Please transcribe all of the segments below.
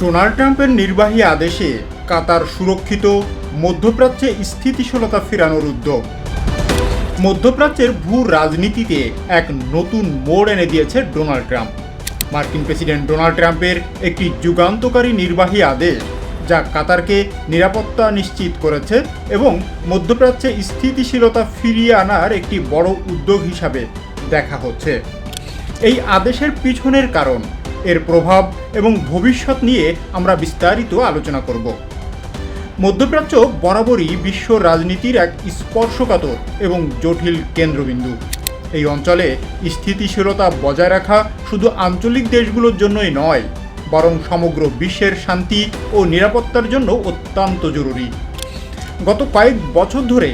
Donald ট্রাম্পের নির্বাহী আদেশে কাতার সুরক্ষিত, মধ্যপ্রাচ্যে স্থিতিশীলতা ফেরানোর উদ্যোগ। মধ্যপ্রাচ্যের ভূ রাজনীতিতে এক নতুন মোড় এনে দিয়েছে ডোনাল্ড ট্রাম্প। মার্কিন প্রেসিডেন্ট ডোনাল্ড ট্রাম্পের একটি যুগান্তকারী নির্বাহী আদেশ, যা কাতারকে নিরাপত্তা নিশ্চিত করেছে এবং মধ্যপ্রাচ্যে স্থিতিশীলতা ফিরিয়ে আনার একটি বড় উদ্যোগ হিসাবে দেখা হচ্ছে। এই আদেশের পিছনের কারণ এর প্রভাব এবং ভবিষ্যৎ নিয়ে আমরা বিস্তারিত আলোচনা করব। মধ্যপ্রাচ্য বরাবরই বিশ্ব রাজনীতির এক স্পর্শকাতর এবং জটিল কেন্দ্রবিন্দু। এই অঞ্চলে স্থিতিশীলতা বজায় রাখা শুধু আঞ্চলিক দেশগুলোর জন্যই নয়, বরং সমগ্র বিশ্বের শান্তি ও নিরাপত্তার জন্য অত্যন্ত জরুরি। গত কয়েক বছর ধরে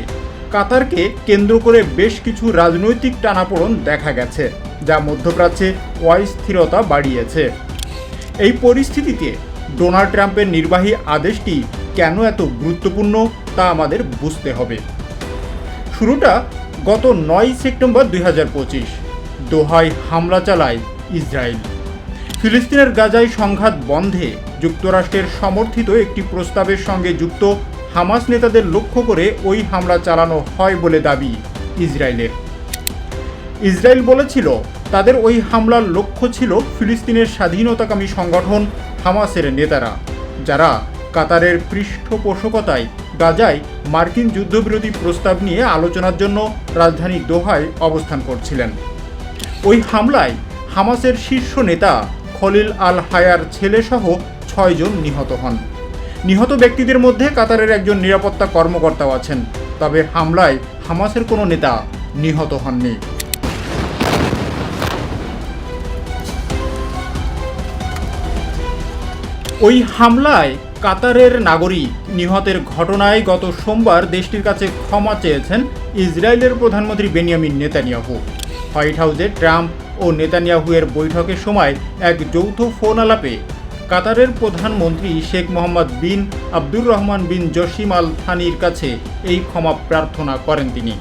কাতারকে কেন্দ্র করে বেশ কিছু রাজনৈতিক টানাপোড়ন দেখা গেছে। যা মধ্যপ্রাচ্যে অস্থিরতা বাড়িয়েছে। এই পরিস্থিতিতে ডোনাল্ড ট্রাম্পের নির্বাহী আদেশটি কেন এত গুরুত্বপূর্ণ তা আমাদের বুঝতে হবে। শুরুটা গত নয় সেপ্টেম্বর দুই হাজার পঁচিশ, দোহায় হামলা চালায় ইসরায়েল। ফিলিস্তিনের গাজায় সংঘাত বন্ধে যুক্তরাষ্ট্রের সমর্থিত একটি প্রস্তাবের সঙ্গে যুক্ত হামাস নেতাদের লক্ষ্য করে ওই হামলা চালানো হয় বলে দাবি ইসরায়েলের। ইসরায়েল বলেছিল, তাদের ওই হামলার লক্ষ্য ছিল ফিলিস্তিনের স্বাধীনতাকামী সংগঠন হামাসের নেতারা, যারা কাতারের পৃষ্ঠপোষকতায় গাজায় মার্কিন যুদ্ধবিরোধী প্রস্তাব নিয়ে আলোচনার জন্য রাজধানী দোহায় অবস্থান করছিলেন। ওই হামলায় হামাসের শীর্ষ নেতা খলিল আল হায়ার ছেলেসহ ছয়জন নিহত হন। নিহত ব্যক্তিদের মধ্যে কাতারের একজন নিরাপত্তা কর্মকর্তাও আছেন, তবে হামলায় হামাসের কোনো নেতা নিহত হননি। ওই হামলায় কাতারের নাগরিক নিহতের ঘটনায় গত সোমবার দেশটির কাছে ক্ষমা চেয়েছেন ইসরায়েলের প্রধানমন্ত্রী বেনিয়ামিন নেতানিয়াহু। হোয়াইট হাউসে ট্রাম্প ও নেতানিয়াহুয়ের বৈঠকের সময় এক যৌথ ফোন আলাপে কাতারের প্রধানমন্ত্রী শেখ মোহাম্মদ বিন আব্দুর রহমান বিন জসিম আল থানির কাছে এই ক্ষমা প্রার্থনা করেন তিনি।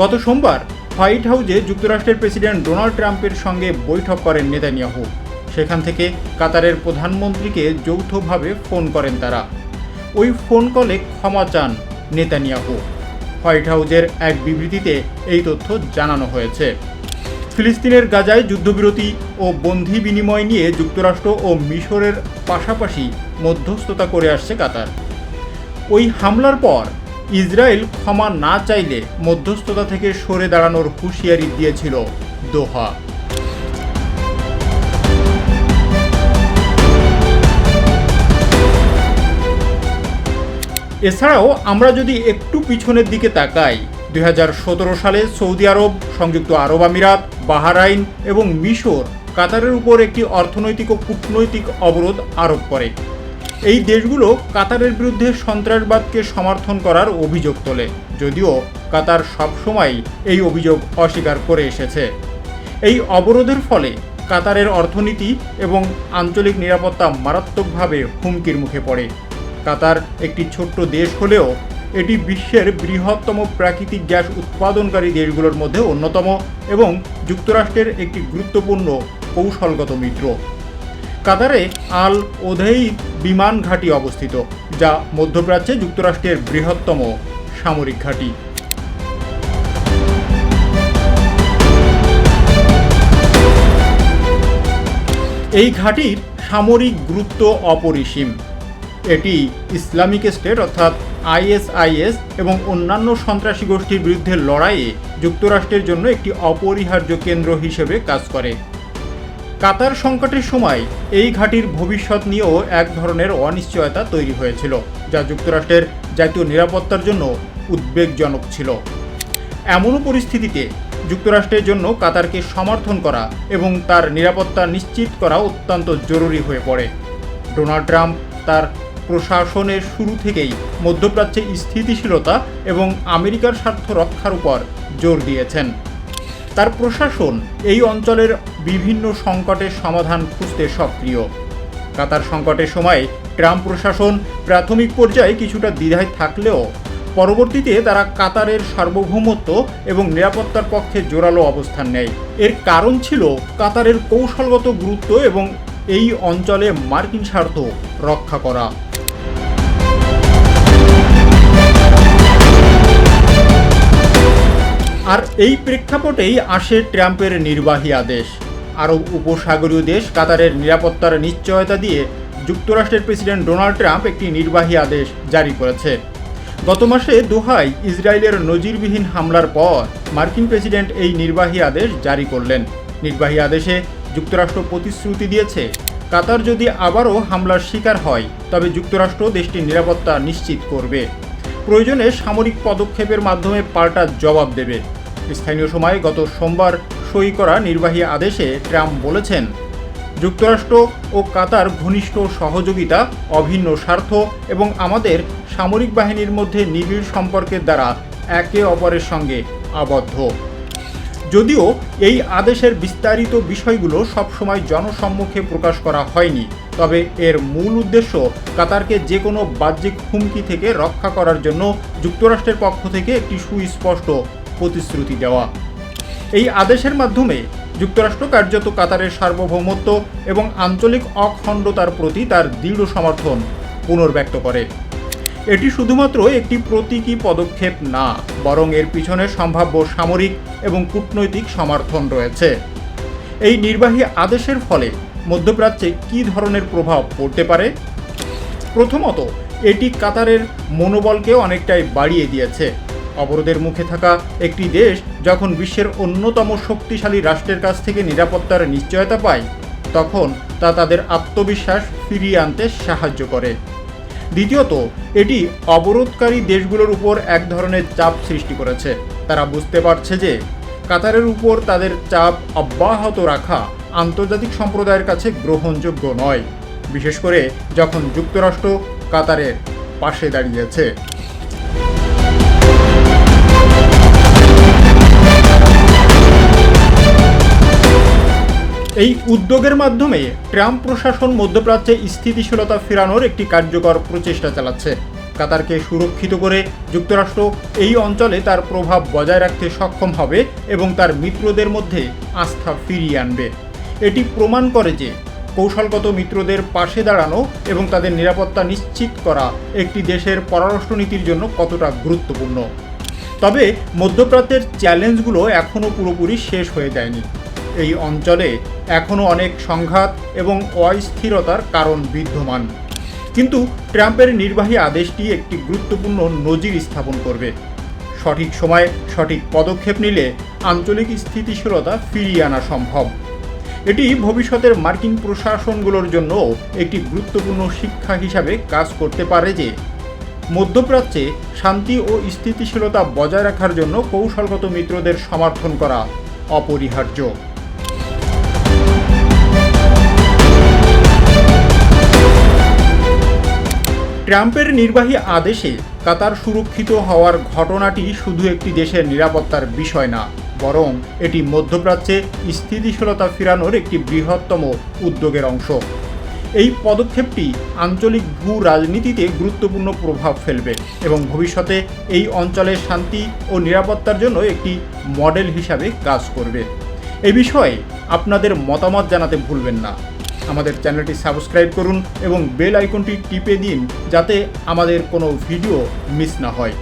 গত সোমবার হোয়াইট হাউসে যুক্তরাষ্ট্রের প্রেসিডেন্ট ডোনাল্ড ট্রাম্পের সঙ্গে বৈঠক করেন নেতানিয়াহু। সেখান থেকে কাতারের প্রধানমন্ত্রীকে যৌথভাবে ফোন করেন তারা। ওই ফোন কলে ক্ষমা চান নেতানিয়াহু। হোয়াইট হাউজের এক বিবৃতিতে এই তথ্য জানানো হয়েছে। ফিলিস্তিনের গাজায় যুদ্ধবিরতি ও বন্ধি বিনিময় নিয়ে যুক্তরাষ্ট্র ও মিশরের পাশাপাশি মধ্যস্থতা করে আসছে কাতার। ওই হামলার পর ইসরায়েল ক্ষমা না চাইলে মধ্যস্থতা থেকে সরে দাঁড়ানোর হুঁশিয়ারি দিয়েছিল দোহা। এছাড়াও আমরা যদি একটু পিছনের দিকে তাকাই দু হাজার সতেরো সালে সৌদি আরব, সংযুক্ত আরব আমিরাত, বাহারাইন এবং মিশর কাতারের উপর একটি অর্থনৈতিক ও কূটনৈতিক অবরোধ আরোপ করে। এই দেশগুলো কাতারের বিরুদ্ধে সন্ত্রাসবাদকে সমর্থন করার অভিযোগ তোলে, যদিও কাতার সবসময় এই অভিযোগ অস্বীকার করে এসেছে। এই অবরোধের ফলে কাতারের অর্থনীতি এবং আঞ্চলিক নিরাপত্তা মারাত্মকভাবে হুমকির মুখে পড়ে। কাতার একটি ছোট্ট দেশ হলেও এটি বিশ্বের বৃহত্তম প্রাকৃতিক গ্যাস উৎপাদনকারী দেশগুলোর মধ্যে অন্যতম এবং যুক্তরাষ্ট্রের একটি গুরুত্বপূর্ণ কৌশলগত মিত্র। কাতারে আল ওধেই বিমান ঘাঁটি অবস্থিত, যা মধ্যপ্রাচ্যে যুক্তরাষ্ট্রের বৃহত্তম সামরিক ঘাঁটি। এই ঘাঁটির সামরিক গুরুত্ব অপরিসীম। এটি ইসলামিক স্টেট অর্থাৎ আইএসআইএস এবং অন্যান্য সন্ত্রাসী গোষ্ঠীর বিরুদ্ধে লড়াইয়ে যুক্তরাষ্ট্রের জন্য একটি অপরিহার্য কেন্দ্র হিসেবে কাজ করে। কাতার সংকটের সময় এই ঘাঁটির ভবিষ্যৎ নিয়েও এক ধরনের অনিশ্চয়তা তৈরি হয়েছিল, যা যুক্তরাষ্ট্রের জাতীয় নিরাপত্তার জন্য উদ্বেগজনক ছিল। এমনও পরিস্থিতিতে যুক্তরাষ্ট্রের জন্য কাতারকে সমর্থন করা এবং তার নিরাপত্তা নিশ্চিত করা অত্যন্ত জরুরি হয়ে পড়ে। ডোনাল্ড ট্রাম্প তার প্রশাসনের শুরু থেকেই মধ্যপ্রাচ্যে স্থিতিশীলতা এবং আমেরিকার স্বার্থ রক্ষার উপর জোর দিয়েছেন। তার প্রশাসন এই অঞ্চলের বিভিন্ন সংকটের সমাধান খুঁজতে সক্রিয়। কাতার সংকটের সময় ট্রাম্প প্রশাসন প্রাথমিক পর্যায়ে কিছুটা দ্বিধায় থাকলেও পরবর্তীতে তারা কাতারের সার্বভৌমত্ব এবং নিরাপত্তার পক্ষে জোরালো অবস্থান নেয়। এর কারণ ছিল কাতারের কৌশলগত গুরুত্ব এবং এই অঞ্চলে মার্কিন স্বার্থ রক্ষা করা। আর এই প্রেক্ষাপটেই আসে ট্রাম্পের নির্বাহী আদেশ। আরব উপসাগরীয় দেশ কাতারের নিরাপত্তার নিশ্চয়তা দিয়ে যুক্তরাষ্ট্রের প্রেসিডেন্ট ডোনাল্ড ট্রাম্প একটি নির্বাহী আদেশ জারি করেছে। গত মাসে দোহায় ইসরায়েলের নজিরবিহীন হামলার পর মার্কিন প্রেসিডেন্ট এই নির্বাহী আদেশ জারি করলেন। নির্বাহী আদেশে যুক্তরাষ্ট্র প্রতিশ্রুতি দিয়েছে, কাতার যদি আবারও হামলার শিকার হয়, তবে যুক্তরাষ্ট্র দেশটির নিরাপত্তা নিশ্চিত করবে। প্রয়োজনে সামরিক পদক্ষেপের মাধ্যমে পাল্টা জবাব দেবে। স্থানীয় সময় গত সোমবার সই করা নির্বাহী আদেশে ট্রাম্প বলেছেন, যুক্তরাষ্ট্র ও কাতার ঘনিষ্ঠ সহযোগিতা, অভিন্ন স্বার্থ এবং আমাদের সামরিক বাহিনীর মধ্যে নিবিড় সম্পর্কের দ্বারা একে অপরের সঙ্গে আবদ্ধ। যদিও এই আদেশের বিস্তারিত বিষয়গুলো সবসময় জনসম্মুখে প্রকাশ করা হয়নি, তবে এর মূল উদ্দেশ্য কাতারকে যে কোনো বাহ্যিক হুমকি থেকে রক্ষা করার জন্য যুক্তরাষ্ট্রের পক্ষ থেকে একটি সুস্পষ্ট প্রতিশ্রুতি দেওয়া। এই আদেশের মাধ্যমে যুক্তরাষ্ট্র কার্যত কাতারের সার্বভৌমত্ব এবং আঞ্চলিক অখণ্ডতার প্রতি তার দৃঢ় সমর্থন পুনর্ব্যক্ত করে। এটি শুধুমাত্র একটি প্রতীকী পদক্ষেপ না, বরং এর পিছনে সম্ভাব্য সামরিক এবং কূটনৈতিক সমর্থন রয়েছে। এই নির্বাহী আদেশের ফলে মধ্যপ্রাচ্যে কী ধরনের প্রভাব পড়তে পারে? প্রথমত, এটি কাতারের মনোবলকে অনেকটাই বাড়িয়ে দিয়েছে। অবরোধের মুখে থাকা একটি দেশ যখন বিশ্বের অন্যতম শক্তিশালী রাষ্ট্রের কাছ থেকে নিরাপত্তার নিশ্চয়তা পায়, তখন তা তাদের আত্মবিশ্বাস ফিরিয়ে আনতে সাহায্য করে। দ্বিতীয়ত, এটি অবরোধকারী দেশগুলোর উপর এক ধরনের চাপ সৃষ্টি করেছে। তারা বুঝতে পারছে যে কাতারের উপর তাদের চাপ অব্যাহত রাখা আন্তর্জাতিক সম্প্রদায়ের কাছে গ্রহণযোগ্য নয়, বিশেষ করে যখন যুক্তরাষ্ট্র কাতারের পাশে দাঁড়িয়েছে। এই উদ্যোগের মাধ্যমে ট্রাম্প প্রশাসন মধ্যপ্রাচ্যে স্থিতিশীলতা ফেরানোর একটি কার্যকর প্রচেষ্টা চালাচ্ছে। কাতারকে সুরক্ষিত করে যুক্তরাষ্ট্র এই অঞ্চলে তার প্রভাব বজায় রাখতে সক্ষম হবে এবং তার মিত্রদের মধ্যে আস্থা ফিরিয়ে আনবে। এটি প্রমাণ করে যে কৌশলগত মিত্রদের পাশে দাঁড়ানো এবং তাদের নিরাপত্তা নিশ্চিত করা একটি দেশের পররাষ্ট্রনীতির জন্য কতটা গুরুত্বপূর্ণ। তবে মধ্যপ্রাচ্যের চ্যালেঞ্জগুলো এখনও পুরোপুরি শেষ হয়ে যায়নি। এই অঞ্চলে এখনও অনেক সংঘাত এবং অস্থিরতার কারণ বিদ্যমান। কিন্তু ট্রাম্পের নির্বাহী আদেশটি একটি গুরুত্বপূর্ণ নজির স্থাপন করবে। সঠিক সময়ে সঠিক পদক্ষেপ নিলে আঞ্চলিক স্থিতিশীলতা ফিরিয়ে আনা সম্ভব। এটি ভবিষ্যতের মার্কিন প্রশাসনগুলোর জন্য একটি গুরুত্বপূর্ণ শিক্ষা হিসাবে কাজ করতে পারে যে, মধ্যপ্রাচ্যে শান্তি ও স্থিতিশীলতা বজায় রাখার জন্য কৌশলগত মিত্রদের সমর্থন করা অপরিহার্য। ট্রাম্পের নির্বাহী আদেশে কাতার সুরক্ষিত হওয়ার ঘটনাটি শুধু একটি দেশের নিরাপত্তার বিষয় না, বরং এটি মধ্যপ্রাচ্যে স্থিতিশীলতা ফেরানোর একটি বৃহত্তম উদ্যোগের অংশ। এই পদক্ষেপটি আঞ্চলিক ভূ রাজনীতিতে গুরুত্বপূর্ণ প্রভাব ফেলবে এবং ভবিষ্যতে এই অঞ্চলের শান্তি ও নিরাপত্তার জন্য একটি মডেল হিসাবে কাজ করবে। এ বিষয়ে আপনাদের মতামত জানাতে ভুলবেন না। আমাদের চ্যানেলটি সাবস্ক্রাইব করুন এবং বেল আইকনটি টিপে দিন যাতে আমাদের কোনো ভিডিও মিস না হয়।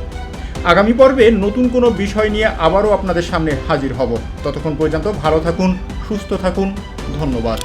আগামী পর্বে নতুন কোনো বিষয় নিয়ে আবারও আপনাদের সামনে হাজির হব। ততক্ষণ পর্যন্ত ভালো থাকুন, সুস্থ থাকুন, ধন্যবাদ।